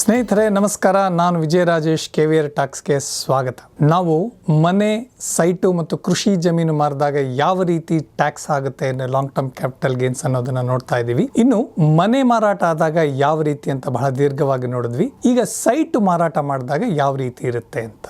ಸ್ನೇಹಿತರೆ, ನಮಸ್ಕಾರ. ನಾನು ವಿಜಯ ರಾಜೇಶ್ ಕೆವಿಯರ್ ಟಾಕ್ಸ್ಗೆ ಸ್ವಾಗತ. ನಾವು ಮನೆ, ಸೈಟು ಮತ್ತು ಕೃಷಿ ಜಮೀನು ಮಾರಿದಾಗ ಯಾವ ರೀತಿ ಟ್ಯಾಕ್ಸ್ ಆಗುತ್ತೆ ಲಾಂಗ್ ಟರ್ಮ್ ಕ್ಯಾಪಿಟಲ್ ಗೇನ್ಸ್ ಅನ್ನೋದನ್ನ ನೋಡ್ತಾ ಇದ್ದೀವಿ. ಇನ್ನು ಮನೆ ಮಾರಾಟ ಆದಾಗ ಯಾವ ರೀತಿ ಅಂತ ಬಹಳ ದೀರ್ಘವಾಗಿ ನೋಡಿದ್ವಿ. ಈಗ ಸೈಟ್ ಮಾರಾಟ ಮಾಡಿದಾಗ ಯಾವ ರೀತಿ ಇರುತ್ತೆ ಅಂತ.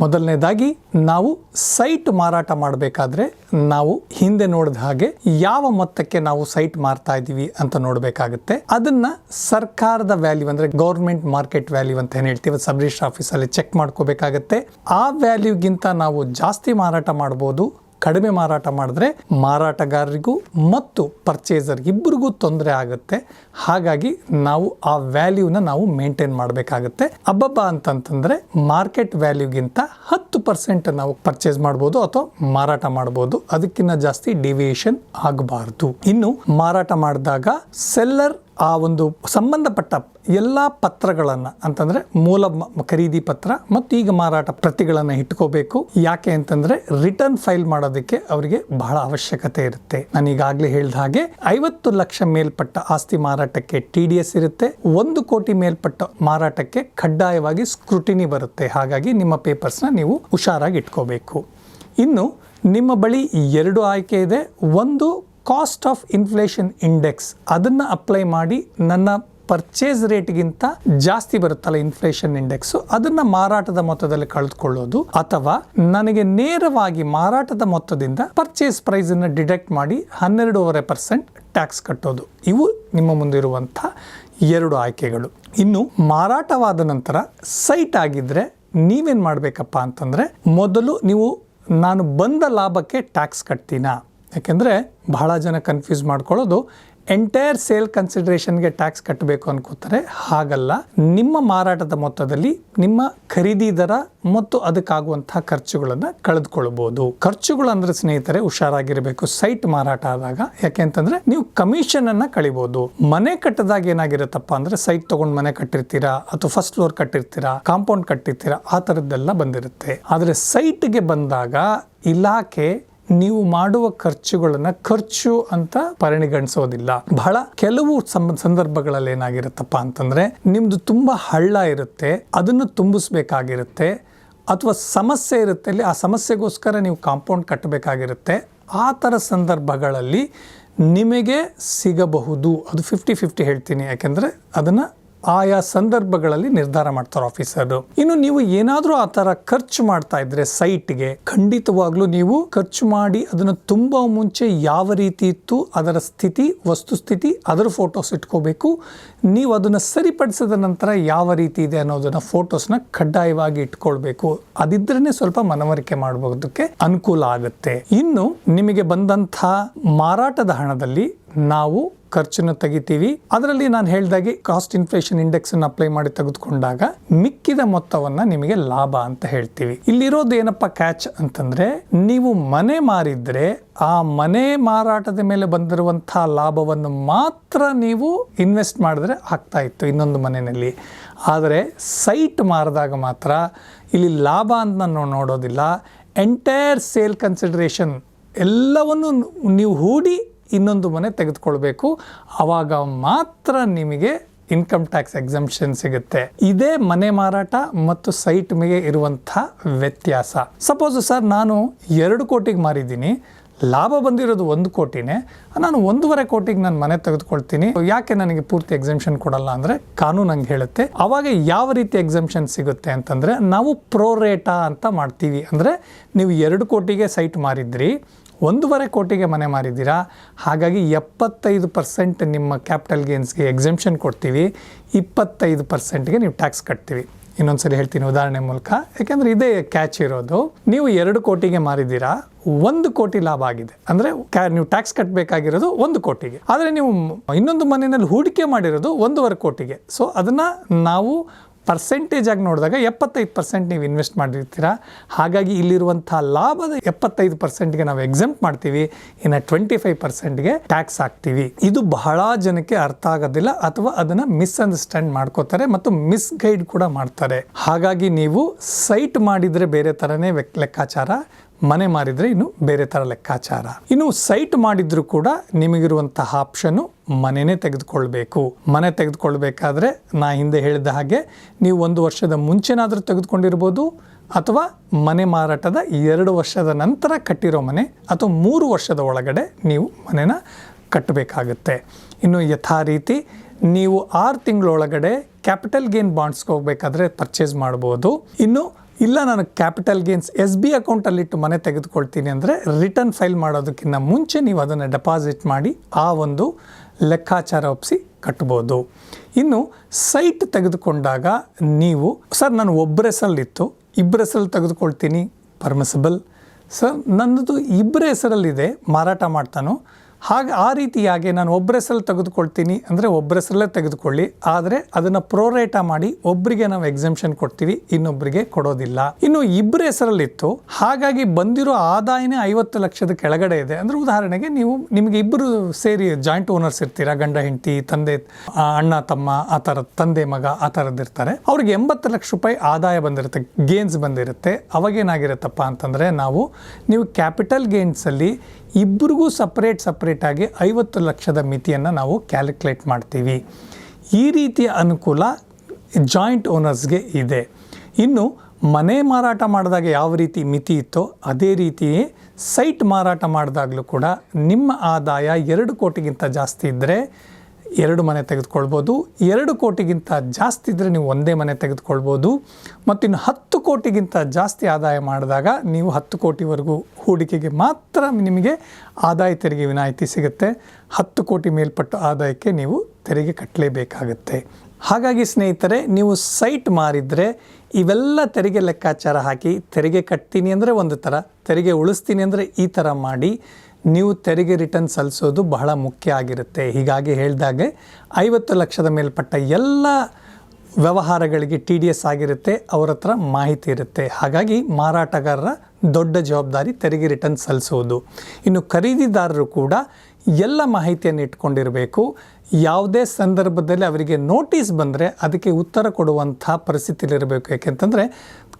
ಮೊದಲನೇದಾಗಿ, ನಾವು ಸೈಟ್ ಮಾರಾಟ ಮಾಡಬೇಕಾದ್ರೆ ನಾವು ಹಿಂದೆ ನೋಡಿದ ಹಾಗೆ ಯಾವ ಮೊತ್ತಕ್ಕೆ ನಾವು ಸೈಟ್ ಮಾರ್ತಾ ಇದ್ದೀವಿ ಅಂತ ನೋಡಬೇಕಾಗುತ್ತೆ. ಅದನ್ನ ಸರ್ಕಾರದ ವ್ಯಾಲ್ಯೂ ಅಂದ್ರೆ ಗೌರ್ಮೆಂಟ್ ಮಾರ್ಕೆಟ್ ವ್ಯಾಲ್ಯೂ ಅಂತ ಏನು ಹೇಳ್ತೀವಿ, ಸಬ್ ಆಫೀಸಲ್ಲಿ ಚೆಕ್ ಮಾಡ್ಕೋಬೇಕಾಗತ್ತೆ. ಆ ವ್ಯಾಲ್ಯೂಗಿಂತ ನಾವು ಜಾಸ್ತಿ ಮಾರಾಟ ಮಾಡ್ಬೋದು ಕಡಿಮೆ ಮಾರಾಟ ಮಾಡಿದ್ರೆ ಮಾರಾಟಗಾರರಿಗೂ ಮತ್ತು ಪರ್ಚೇಸರ್ ಇಬ್ಬರಿಗೂ ತೊಂದರೆ ಆಗುತ್ತೆ. ಹಾಗಾಗಿ ನಾವು ಆ ವ್ಯಾಲ್ಯೂನ ನಾವು ಮೇಂಟೈನ್ ಮಾಡಬೇಕಾಗುತ್ತೆ. ಅಬ್ಬಬ್ಬ ಅಂತಂತಂದ್ರೆ ಮಾರ್ಕೆಟ್ ವ್ಯಾಲ್ಯೂಗಿಂತ ಹತ್ತು ಪರ್ಸೆಂಟ್ ನಾವು ಪರ್ಚೇಸ್ ಮಾಡ್ಬೋದು ಅಥವಾ ಮಾರಾಟ ಮಾಡ್ಬೋದು. ಅದಕ್ಕಿಂತ ಜಾಸ್ತಿ ಡಿವಿಯೇಷನ್ ಆಗಬಾರ್ದು. ಇನ್ನು ಮಾರಾಟ ಮಾಡಿದಾಗ ಸೆಲ್ಲರ್ ಆ ಒಂದು ಸಂಬಂಧಪಟ್ಟ ಎಲ್ಲ ಪತ್ರಗಳನ್ನು ಅಂತಂದರೆ ಮೂಲ ಖರೀದಿ ಪತ್ರ ಮತ್ತು ಈಗ ಮಾರಾಟ ಪ್ರತಿಗಳನ್ನು ಇಟ್ಕೋಬೇಕು. ಯಾಕೆ ಅಂತಂದರೆ ರಿಟರ್ನ್ ಫೈಲ್ ಮಾಡೋದಕ್ಕೆ ಅವರಿಗೆ ಬಹಳ ಅವಶ್ಯಕತೆ ಇರುತ್ತೆ. ನಾನು ಈಗಾಗಲೇ ಹೇಳಿದ ಹಾಗೆ ಐವತ್ತು ಲಕ್ಷ ಮೇಲ್ಪಟ್ಟ ಆಸ್ತಿ ಮಾರಾಟಕ್ಕೆ ಟಿ ಡಿ ಎಸ್ ಇರುತ್ತೆ. ಒಂದು ಕೋಟಿ ಮೇಲ್ಪಟ್ಟ ಮಾರಾಟಕ್ಕೆ ಕಡ್ಡಾಯವಾಗಿ ಸ್ಕ್ರೂಟಿನಿ ಬರುತ್ತೆ. ಹಾಗಾಗಿ ನಿಮ್ಮ ಪೇಪರ್ಸ್ನ ನೀವು ಹುಷಾರಾಗಿ ಇಟ್ಕೋಬೇಕು. ಇನ್ನು ನಿಮ್ಮ ಬಳಿ ಎರಡು ಆಯ್ಕೆ ಇದೆ. ಒಂದು ಕಾಸ್ಟ್ ಆಫ್ ಇನ್ಫ್ಲೇಷನ್ ಇಂಡೆಕ್ಸ್ ಅದನ್ನು ಅಪ್ಲೈ ಮಾಡಿ ನನ್ನ ಪರ್ಚೇಸ್ ರೇಟ್ಗಿಂತ ಜಾಸ್ತಿ ಬರುತ್ತಲ್ಲ ಇನ್ಫ್ಲೇಷನ್ ಇಂಡೆಕ್ಸ್ ಅದನ್ನ ಮಾರಾಟದ ಮೊತ್ತದಲ್ಲಿ ಕಳೆದುಕೊಳ್ಳೋದು ಅಥವಾ ನನಗೆ ನೇರವಾಗಿ ಮಾರಾಟದ ಮೊತ್ತದಿಂದ ಪರ್ಚೇಸ್ ಪ್ರೈಸ್ ಅನ್ನು ಡಿಡೆಕ್ಟ್ ಮಾಡಿ ಹನ್ನೆರಡೂವರೆ ಪರ್ಸೆಂಟ್ ಟ್ಯಾಕ್ಸ್ ಕಟ್ಟೋದು. ಇವು ನಿಮ್ಮ ಮುಂದಿರುವಂಥ ಎರಡು ಆಯ್ಕೆಗಳು. ಇನ್ನು ಮಾರಾಟವಾದ ನಂತರ ಸೈಟ್ ಆಗಿದ್ರೆ ನೀವೇನು ಮಾಡಬೇಕಪ್ಪ ಅಂತಂದ್ರೆ ಮೊದಲು ನೀವು ನಾನು ಬಂದ ಲಾಭಕ್ಕೆ ಟ್ಯಾಕ್ಸ್ ಕಟ್ತೀನಾ? ಯಾಕೆಂದರೆ ಬಹಳ ಜನ ಕನ್ಫ್ಯೂಸ್ ಮಾಡ್ಕೊಳ್ಳೋದು ಎಂಟೈರ್ ಸೇಲ್ ಕನ್ಸಿಡರೇಷನ್ಗೆ ಟ್ಯಾಕ್ಸ್ ಕಟ್ಟಬೇಕು ಅನ್ಕೋತಾರೆ. ಹಾಗಲ್ಲ, ನಿಮ್ಮ ಮಾರಾಟದ ಮೊತ್ತದಲ್ಲಿ ನಿಮ್ಮ ಖರೀದಿ ದರ ಮತ್ತು ಅದಕ್ಕಾಗುವಂತಹ ಖರ್ಚುಗಳನ್ನು ಕಳೆದುಕೊಳ್ಳಬಹುದು ಖರ್ಚುಗಳು ಅಂದ್ರೆ ಸ್ನೇಹಿತರೆ ಹುಷಾರಾಗಿರಬೇಕು ಸೈಟ್ ಮಾರಾಟ ಆದಾಗ. ಯಾಕೆ ಅಂತಂದ್ರೆ ನೀವು ಕಮಿಷನ್ ಅನ್ನ ಕಳಿಬಹುದು ಮನೆ ಕಟ್ಟದಾಗ ಏನಾಗಿರುತ್ತಪ್ಪ ಅಂದ್ರೆ ಸೈಟ್ ತಗೊಂಡು ಮನೆ ಕಟ್ಟಿರ್ತೀರಾ ಅಥವಾ ಫಸ್ಟ್ ಫ್ಲೋರ್ ಕಟ್ಟಿರ್ತೀರಾ ಕಾಂಪೌಂಡ್ ಕಟ್ಟಿರ್ತೀರಾ, ಆ ಥರದ್ದೆಲ್ಲ ಬಂದಿರುತ್ತೆ. ಆದರೆ ಸೈಟ್ಗೆ ಬಂದಾಗ ಇಲಾಖೆ ನೀವು ಮಾಡುವ ಖರ್ಚುಗಳನ್ನು ಖರ್ಚು ಅಂತ ಪರಿಣಿಗಣಿಸೋದಿಲ್ಲ ಬಹಳ ಕೆಲವು ಸಂದರ್ಭಗಳಲ್ಲಿ ಏನಾಗಿರುತ್ತಪ್ಪ ಅಂತಂದ್ರೆ, ನಿಮ್ದು ತುಂಬಾ ಹಳ್ಳ ಇರುತ್ತೆ, ಅದನ್ನು ತುಂಬಿಸ್ಬೇಕಾಗಿರುತ್ತೆ, ಅಥವಾ ಸಮಸ್ಯೆ ಇರುತ್ತೆ ಅಲ್ಲಿ ಆ ಸಮಸ್ಯೆಗೋಸ್ಕರ ನೀವು ಕಾಂಪೌಂಡ್ ಕಟ್ಟಬೇಕಾಗಿರುತ್ತೆ. ಆ ಥರ ಸಂದರ್ಭಗಳಲ್ಲಿ ನಿಮಗೆ ಸಿಗಬಹುದು. ಅದು ಫಿಫ್ಟಿ ಫಿಫ್ಟಿ ಹೇಳ್ತೀನಿ, ಯಾಕೆಂದರೆ ಅದನ್ನು ಆಯಾ ಸಂದರ್ಭಗಳಲ್ಲಿ ನಿರ್ಧಾರ ಮಾಡ್ತಾರೆ ಆಫೀಸರು ಇನ್ನು ನೀವು ಏನಾದರೂ ಆ ಥರ ಖರ್ಚು ಮಾಡ್ತಾ ಇದ್ರೆ ಸೈಟ್ಗೆ ಖಂಡಿತವಾಗ್ಲೂ ನೀವು ಖರ್ಚು ಮಾಡಿ ಅದನ್ನು ತುಂಬ ಮುಂಚೆ ಯಾವ ರೀತಿ ಇತ್ತು, ಅದರ ಸ್ಥಿತಿ ವಸ್ತುಸ್ಥಿತಿ ಅದರ ಫೋಟೋಸ್ ಇಟ್ಕೋಬೇಕು. ನೀವು ಅದನ್ನು ಸರಿಪಡಿಸಿದ ನಂತರ ಯಾವ ರೀತಿ ಇದೆ ಅನ್ನೋದನ್ನ ಫೋಟೋಸ್ನ ಕಡ್ಡಾಯವಾಗಿ ಇಟ್ಕೊಳ್ಬೇಕು. ಅದಿದ್ರೇ ಸ್ವಲ್ಪ ಮನವರಿಕೆ ಮಾಡಬಹುದಕ್ಕೆ ಅನುಕೂಲ ಆಗುತ್ತೆ. ಇನ್ನು ನಿಮಗೆ ಬಂದಂಥ ಮಾರಾಟದ ಹಣದಲ್ಲಿ ನಾವು ಖರ್ಚನ್ನು ತೆಗಿತೀವಿ. ಅದರಲ್ಲಿ ನಾನು ಹೇಳಿದಾಗೆ ಕಾಸ್ಟ್ ಇನ್ಫ್ಲೇಷನ್ ಇಂಡೆಕ್ಸ್ ಅನ್ನು ಅಪ್ಲೈ ಮಾಡಿ ತೆಗೆದುಕೊಂಡಾಗ ಮಿಕ್ಕಿದ ಮೊತ್ತವನ್ನ ನಿಮಗೆ ಲಾಭ ಅಂತ ಹೇಳ್ತೀವಿ. ಇಲ್ಲಿರೋದು ಏನಪ್ಪ ಕ್ಯಾಚ್ ಅಂತಂದ್ರೆ ನೀವು ಮನೆ ಮಾರಿದ್ರೆ ಆ ಮನೆ ಮಾರಾಟದ ಮೇಲೆ ಬಂದಿರುವಂತಹ ಲಾಭವನ್ನು ಮಾತ್ರ ನೀವು ಇನ್ವೆಸ್ಟ್ ಮಾಡಿದ್ರೆ ಆಗ್ತಾ ಇತ್ತು ಇನ್ನೊಂದು ಮನೆಯಲ್ಲಿ. ಆದರೆ ಸೈಟ್ ಮಾರಿದಾಗ ಮಾತ್ರ ಇಲ್ಲಿ ಲಾಭ ಅಂತ ನಾವು ನೋಡೋದಿಲ್ಲ. ಎಂಟೈರ್ ಸೇಲ್ ಕನ್ಸಿಡರೇಷನ್ ಎಲ್ಲವನ್ನು ನೀವು ಹೂಡಿ ಇನ್ನೊಂದು ಮನೆ ತೆಗೆದುಕೊಳ್ಬೇಕು. ಆವಾಗ ಮಾತ್ರ ನಿಮಗೆ ಇನ್ಕಮ್ ಟ್ಯಾಕ್ಸ್ ಎಕ್ಸಂಪ್ಷನ್ ಸಿಗುತ್ತೆ. ಇದೇ ಮನೆ ಮಾರಾಟ ಮತ್ತು ಸೈಟ್ ಮೇಲೆ ಇರುವಂತಹ ವ್ಯತ್ಯಾಸ. ಸಪೋಸ್ ಸರ್ ನಾನು ಎರಡು ಕೋಟಿಗೆ ಮಾರಿದ್ದೀನಿ. ಲಾಭ ಬಂದಿರೋದು ಒಂದು ಕೋಟಿನೇ, ನಾನು ಒಂದೂವರೆ ಕೋಟಿಗೆ ನಾನು ಮನೆ ತೆಗೆದುಕೊಳ್ತೀನಿ. ಯಾಕೆ ನನಗೆ ಪೂರ್ತಿ ಎಕ್ಸೆಂಪ್ಷನ್ ಕೊಡಲ್ಲ ಅಂದರೆ ಕಾನೂನು ಹಂಗೆ ಹೇಳುತ್ತೆ, ಅವಾಗ ಯಾವ ರೀತಿ ಎಕ್ಸೆಂಪ್ಷನ್ ಸಿಗುತ್ತೆ ಅಂತಂದರೆ ನಾವು ಪ್ರೋರೇಟಾ ಅಂತ ಮಾಡ್ತೀವಿ. ಅಂದರೆ ನೀವು ಎರಡು ಕೋಟಿಗೆ ಸೈಟ್ ಮಾರಿದ್ರಿ, ಒಂದೂವರೆ ಕೋಟಿಗೆ ಮನೆ ಮಾರಿದ್ದೀರಾ, ಹಾಗಾಗಿ ಎಪ್ಪತ್ತೈದು ಪರ್ಸೆಂಟ್ ನಿಮ್ಮ ಕ್ಯಾಪಿಟಲ್ ಗೇನ್ಸ್ಗೆ ಎಕ್ಸೆಂಪ್ಷನ್ ಕೊಡ್ತೀವಿ, ಇಪ್ಪತ್ತೈದು ಪರ್ಸೆಂಟ್ಗೆ ನೀವು ಟ್ಯಾಕ್ಸ್ ಕಟ್ತೀವಿ. ಇನ್ನೊಂದ್ಸರಿ ಹೇಳ್ತೀನಿ ಉದಾಹರಣೆ ಮೂಲಕ. ಯಾಕೆಂದ್ರೆ ಇದೇ ಕ್ಯಾಚ್ ಇರೋದು. ನೀವು ಎರಡು ಕೋಟಿಗೆ ಮಾರಿದ್ದೀರಾ, ಒಂದು ಕೋಟಿ ಲಾಭ ಆಗಿದೆ. ಅಂದರೆ ನೀವು ಟ್ಯಾಕ್ಸ್ ಕಟ್ಟಬೇಕಾಗಿರೋದು ಒಂದು ಕೋಟಿಗೆ. ಆದರೆ ನೀವು ಇನ್ನೊಂದು ಮನೆಯಲ್ಲಿ ಹೂಡಿಕೆ ಮಾಡಿರೋದು ಒಂದೂವರೆ ಕೋಟಿಗೆ. ಸೊ ಅದನ್ನು ನಾವು ಪರ್ಸೆಂಟೇಜ್ ಆಗಿ ನೋಡಿದಾಗ ಎಪ್ಪತ್ತೈದು ಪರ್ಸೆಂಟ್ ನೀವು ಇನ್ವೆಸ್ಟ್ ಮಾಡಿರ್ತೀರ. ಹಾಗಾಗಿ ಇಲ್ಲಿರುವಂಥ ಲಾಭದ ಎಪ್ಪತ್ತೈದು ಪರ್ಸೆಂಟ್ಗೆ ನಾವು ಎಕ್ಸೆಂಪ್ಟ್ ಮಾಡ್ತೀವಿ. ಇನ್ನು ಟ್ವೆಂಟಿ ಫೈವ್ ಪರ್ಸೆಂಟ್ಗೆ ಟ್ಯಾಕ್ಸ್ ಹಾಕ್ತೀವಿ. ಇದು ಬಹಳ ಜನಕ್ಕೆ ಅರ್ಥ ಆಗೋದಿಲ್ಲ ಅಥವಾ ಅದನ್ನು ಮಿಸ್ಅಂಡರ್ಸ್ಟ್ಯಾಂಡ್ ಮಾಡ್ಕೋತಾರೆ ಮತ್ತು ಮಿಸ್ಗೈಡ್ ಕೂಡ ಮಾಡ್ತಾರೆ. ಹಾಗಾಗಿ ನೀವು ಸೈಟ್ ಮಾಡಿದರೆ ಬೇರೆ ಥರನೇ ಲೆಕ್ಕಾಚಾರ. ಮನೆ ಮಾರಿದರೆ ಇನ್ನು ಬೇರೆ ಥರ ಲೆಕ್ಕಾಚಾರ. ಇನ್ನು ಸೈಟ್ ಮಾಡಿದ್ರು ಕೂಡ ನಿಮಗಿರುವಂತಹ ಆಪ್ಷನ್ನು ಮನೆನೇ ತೆಗೆದುಕೊಳ್ಬೇಕು. ಮನೆ ತೆಗೆದುಕೊಳ್ಬೇಕಾದ್ರೆ ನಾ ಹಿಂದೆ ಹೇಳಿದ ಹಾಗೆ ನೀವು ಒಂದು ವರ್ಷದ ಮುಂಚೆನಾದರೂ ತೆಗೆದುಕೊಂಡಿರ್ಬೋದು, ಅಥವಾ ಮನೆ ಮಾರಾಟದ ಎರಡು ವರ್ಷದ ನಂತರ ಕಟ್ಟಿರೋ ಮನೆ, ಅಥವಾ ಮೂರು ವರ್ಷದ ಒಳಗಡೆ ನೀವು ಮನೆನ ಕಟ್ಟಬೇಕಾಗುತ್ತೆ. ಇನ್ನು ಯಥಾ ರೀತಿ ನೀವು ಆರು ತಿಂಗಳೊಳಗಡೆ ಕ್ಯಾಪಿಟಲ್ ಗೇನ್ ಬಾಂಡ್ಸ್ಗೆ ಹೋಗಬೇಕಾದ್ರೆ ಪರ್ಚೇಸ್ ಮಾಡ್ಬೋದು. ಇನ್ನು ಇಲ್ಲ, ನಾನು ಕ್ಯಾಪಿಟಲ್ ಗೇನ್ಸ್ ಎಸ್ ಬಿ ಅಕೌಂಟಲ್ಲಿಟ್ಟು ಮನೆ ತೆಗೆದುಕೊಳ್ತೀನಿ ಅಂದರೆ ರಿಟರ್ನ್ ಫೈಲ್ ಮಾಡೋದಕ್ಕಿಂತ ಮುಂಚೆ ನೀವು ಅದನ್ನು ಡೆಪಾಸಿಟ್ ಮಾಡಿ ಆ ಒಂದು ಲೆಕ್ಕಾಚಾರ ಒಪ್ಪಿಸಿ ಕಟ್ಬೋದು. ಇನ್ನು ಸೈಟ್ ತೆಗೆದುಕೊಂಡಾಗ ನೀವು, ಸರ್, ನಾನು ಒಬ್ಬರ ಹೆಸರಲ್ಲಿತ್ತು ಇಬ್ಬರ ಹೆಸರಲ್ಲಿ ತೆಗೆದುಕೊಳ್ತೀನಿ ಪರ್ಮಿಸಬಲ್ ಸರ್ ನನ್ನದು ಇಬ್ಬರ ಹೆಸರಲ್ಲಿದೆ ಮಾರಾಟ ಮಾಡ್ತಾನೋ. ಹಾಗೆ ಆ ರೀತಿಯಾಗಿ ನಾನು ಒಬ್ಬರ ಹೆಸರಲ್ಲಿ ತೆಗೆದುಕೊಳ್ತೀನಿ ಅಂದರೆ ಒಬ್ಬರ ಹೆಸರಲ್ಲೇ ತೆಗೆದುಕೊಳ್ಳಿ. ಆದರೆ ಅದನ್ನು ಪ್ರೋರೇಟ ಮಾಡಿ ಒಬ್ಬರಿಗೆ ನಾವು ಎಕ್ಸೆಂಪ್ಷನ್ ಕೊಡ್ತೀವಿ ಇನ್ನೊಬ್ಬರಿಗೆ ಕೊಡೋದಿಲ್ಲ. ಇನ್ನು ಇಬ್ಬರ ಹೆಸರಲ್ಲಿತ್ತು. ಹಾಗಾಗಿ ಬಂದಿರೋ ಆದಾಯನೇ ಐವತ್ತು ಲಕ್ಷದ ಕೆಳಗಡೆ ಇದೆ. ಅಂದರೆ ಉದಾಹರಣೆಗೆ ನೀವು ನಿಮಗೆ ಇಬ್ಬರು ಸೇರಿ ಜಾಯಿಂಟ್ ಓನರ್ಸ್ ಇರ್ತೀರಾ, ಗಂಡ, ಹೆಂಡತಿ, ತಂದೆ ಅಣ್ಣ, ತಮ್ಮ, ಆ ಥರ ತಂದೆ, ಮಗ, ಆ ಥರದ್ದಿರ್ತಾರೆ ಅವ್ರಿಗೆ ಎಂಬತ್ತು ಲಕ್ಷ ರೂಪಾಯಿ ಆದಾಯ ಬಂದಿರುತ್ತೆ ಗೇನ್ಸ್ ಬಂದಿರುತ್ತೆ. ಅವಾಗೇನಾಗಿರುತ್ತಪ್ಪ ಅಂತಂದರೆ ನಾವು, ನೀವು ಕ್ಯಾಪಿಟಲ್ ಗೇನ್ಸಲ್ಲಿ ಇಬ್ಬರಿಗೂ ಸಪ್ರೇಟ್ ಸಪ್ರೇಟಾಗಿ ಐವತ್ತು ಲಕ್ಷದ ಮಿತಿಯನ್ನು ನಾವು ಕ್ಯಾಲ್ಕುಲೇಟ್ ಮಾಡ್ತೀವಿ. ಈ ರೀತಿಯ ಅನುಕೂಲ ಜಾಯಿಂಟ್ ಓನರ್ಸ್ಗೆ ಇದೆ. ಇನ್ನು ಮನೆ ಮಾರಾಟ ಮಾಡಿದಾಗ ಯಾವ ರೀತಿ ಮಿತಿ ಇತ್ತೋ ಅದೇ ರೀತಿಯೇ ಸೈಟ್ ಮಾರಾಟ ಮಾಡಿದಾಗಲೂ ಕೂಡ ನಿಮ್ಮ ಆದಾಯ ಎರಡು ಕೋಟಿಗಿಂತ ಜಾಸ್ತಿ ಇದ್ದರೆ ಎರಡು ಮನೆ ತೆಗೆದುಕೊಳ್ಬೋದು. ಎರಡು ಕೋಟಿಗಿಂತ ಜಾಸ್ತಿ ಇದ್ದರೆ ನೀವು ಒಂದೇ ಮನೆ ತೆಗೆದುಕೊಳ್ಬೋದು. ಮತ್ತು ಇನ್ನು ಹತ್ತು ಕೋಟಿಗಿಂತ ಜಾಸ್ತಿ ಆದಾಯ ಮಾಡಿದಾಗ ನೀವು ಹತ್ತು ಕೋಟಿವರೆಗೂ ಹೂಡಿಕೆಗೆ ಮಾತ್ರ ನಿಮಗೆ ಆದಾಯ ತೆರಿಗೆ ವಿನಾಯಿತಿ ಸಿಗುತ್ತೆ. ಹತ್ತು ಕೋಟಿ ಮೇಲ್ಪಟ್ಟು ಆದಾಯಕ್ಕೆ ನೀವು ತೆರಿಗೆ ಕಟ್ಟಲೇಬೇಕಾಗತ್ತೆ. ಹಾಗಾಗಿ ಸ್ನೇಹಿತರೆ, ನೀವು ಸೈಟ್ ಮಾರಿದರೆ ಇವೆಲ್ಲ ತೆರಿಗೆ ಲೆಕ್ಕಾಚಾರ ಹಾಕಿ ತೆರಿಗೆ ಕಟ್ತೀನಿ ಅಂದರೆ ಒಂದು ಥರ ತೆರಿಗೆ ಉಳಿಸ್ತೀನಿ ಅಂದರೆ ಈ ಥರ ಮಾಡಿ ನೀವು ತೆರಿಗೆ ರಿಟರ್ನ್ ಸಲ್ಲಿಸೋದು ಬಹಳ ಮುಖ್ಯ ಆಗಿರುತ್ತೆ. ಹೀಗಾಗಿ ಹೇಳಿದಾಗೆ ಐವತ್ತು ಲಕ್ಷದ ಮೇಲ್ಪಟ್ಟ ಎಲ್ಲ ವ್ಯವಹಾರಗಳಿಗೆ ಟಿ ಡಿ ಎಸ್ ಆಗಿರುತ್ತೆ, ಅವರ ಹತ್ರ ಮಾಹಿತಿ ಇರುತ್ತೆ. ಹಾಗಾಗಿ ಮಾರಾಟಗಾರರ ದೊಡ್ಡ ಜವಾಬ್ದಾರಿ ತೆರಿಗೆ ರಿಟರ್ನ್ ಸಲ್ಲಿಸೋದು. ಇನ್ನು ಖರೀದಿದಾರರು ಕೂಡ ಎಲ್ಲ ಮಾಹಿತಿಯನ್ನು ಇಟ್ಕೊಂಡಿರಬೇಕು. ಯಾವುದೇ ಸಂದರ್ಭದಲ್ಲಿ ಅವರಿಗೆ ನೋಟಿಸ್ ಬಂದರೆ ಅದಕ್ಕೆ ಉತ್ತರ ಕೊಡುವಂಥ ಪರಿಸ್ಥಿತಿಲಿರಬೇಕು ಯಾಕೆಂತಂದರೆ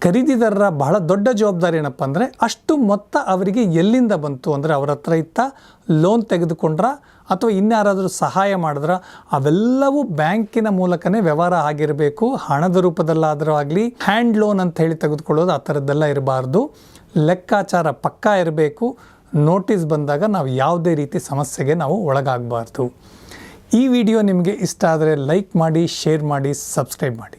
ಖರೀದಿದಾರರ ಬಹಳ ದೊಡ್ಡ ಜವಾಬ್ದಾರಿ ಏನಪ್ಪ ಅಂದರೆ ಅಷ್ಟು ಮೊತ್ತ ಅವರಿಗೆ ಎಲ್ಲಿಂದ ಬಂತು ಅಂದರೆ ಅವರ ಹತ್ರ ಇತ್ತ ಲೋನ್ ತೆಗೆದುಕೊಂಡ್ರ ಅಥವಾ ಇನ್ಯಾರಾದರೂ ಸಹಾಯ ಮಾಡಿದ್ರ ಅವೆಲ್ಲವೂ ಬ್ಯಾಂಕಿನ ಮೂಲಕನೇ ವ್ಯವಹಾರ ಆಗಿರಬೇಕು. ಹಣದ ರೂಪದಲ್ಲಾದರೂ ಆಗಲಿ, ಹ್ಯಾಂಡ್ ಲೋನ್ ಅಂತ ಹೇಳಿ ತೆಗೆದುಕೊಳ್ಳೋದು ಆ ಥರದ್ದೆಲ್ಲ ಇರಬಾರ್ದು. ಲೆಕ್ಕಾಚಾರ ಪಕ್ಕಾ ಇರಬೇಕು. ನೋಟಿಸ್ ಬಂದಾಗ ನಾವು ಯಾವುದೇ ರೀತಿ ಸಮಸ್ಯೆಗೆ ನಾವು ಒಳಗಾಗಬಾರ್ದು. ಈ ವಿಡಿಯೋ ನಿಮಗೆ ಇಷ್ಟ ಆದರೆ ಲೈಕ್ ಮಾಡಿ, ಶೇರ್ ಮಾಡಿ, ಸಬ್ಸ್ಕ್ರೈಬ್ ಮಾಡಿ.